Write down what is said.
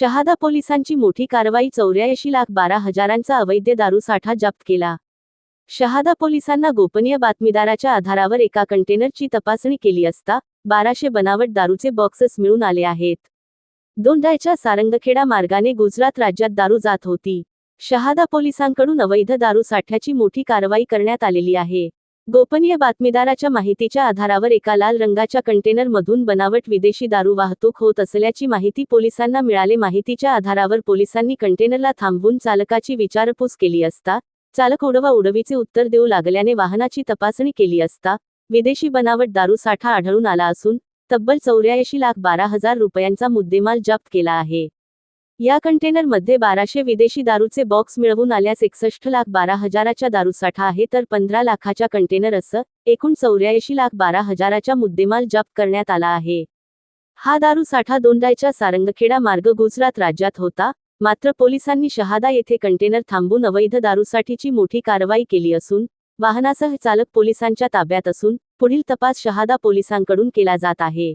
शहादा पोलिसांची मोठी कारवाई चौऱ्याऐंशी लाख बारा हजारांचा अवैध दारू साठा जप्त केला. शहादा पोलिसांना गोपनीय बातमीदाराच्या आधारावर एका कंटेनरची तपासणी केली असता बाराशे बनावट दारूचे बॉक्सेस मिळून आले आहेत. दोंडायच्या सारंगखेडा मार्गाने गुजरात राज्यात दारू जात होती. शहादा पोलिसांकडून अवैध दारू साठ्याची मोठी कारवाई करण्यात आलेली आहे. गोपनीय बातमीदाराच्या माहितीच्या आधारावर एका लाल रंगाच्या कंटेनरमधून बनावट विदेशी दारू वाहतूक होत असल्याची माहिती पोलिसांना मिळाले. माहितीच्या आधारावर पोलिसांनी कंटेनरला थांबवून चालकाची विचारपूस केली असता चालक उडवा उडवीचे उत्तर देऊ लागल्याने वाहनाची तपासणी केली असता विदेशी बनावट दारू साठा आढळून आला असून तब्बल चौऱ्याऐंशी लाख बारा हजार रुपयांचा मुद्देमाल जप्त केला आहे. या कंटेनरमध्ये बाराशे विदेशी दारूचे बॉक्स मिळवून आल्यास एकसष्ट लाख बारा हजाराच्या दारूसाठा आहे तर पंधरा लाखाच्या कंटेनर असं एकूण चौऱ्याऐंशी लाख बारा हजाराच्या मुद्देमाल जप्त करण्यात आला आहे. हा दारू साठा दोंडायच्या सारंगखेडा मार्ग गुजरात राज्यात होता मात्र पोलिसांनी शहादा येथे कंटेनर थांबून अवैध दारूसाठीची मोठी कारवाई केली असून वाहनासह चालक पोलिसांच्या ताब्यात असून पुढील तपास शहादा पोलिसांकडून केला जात आहे.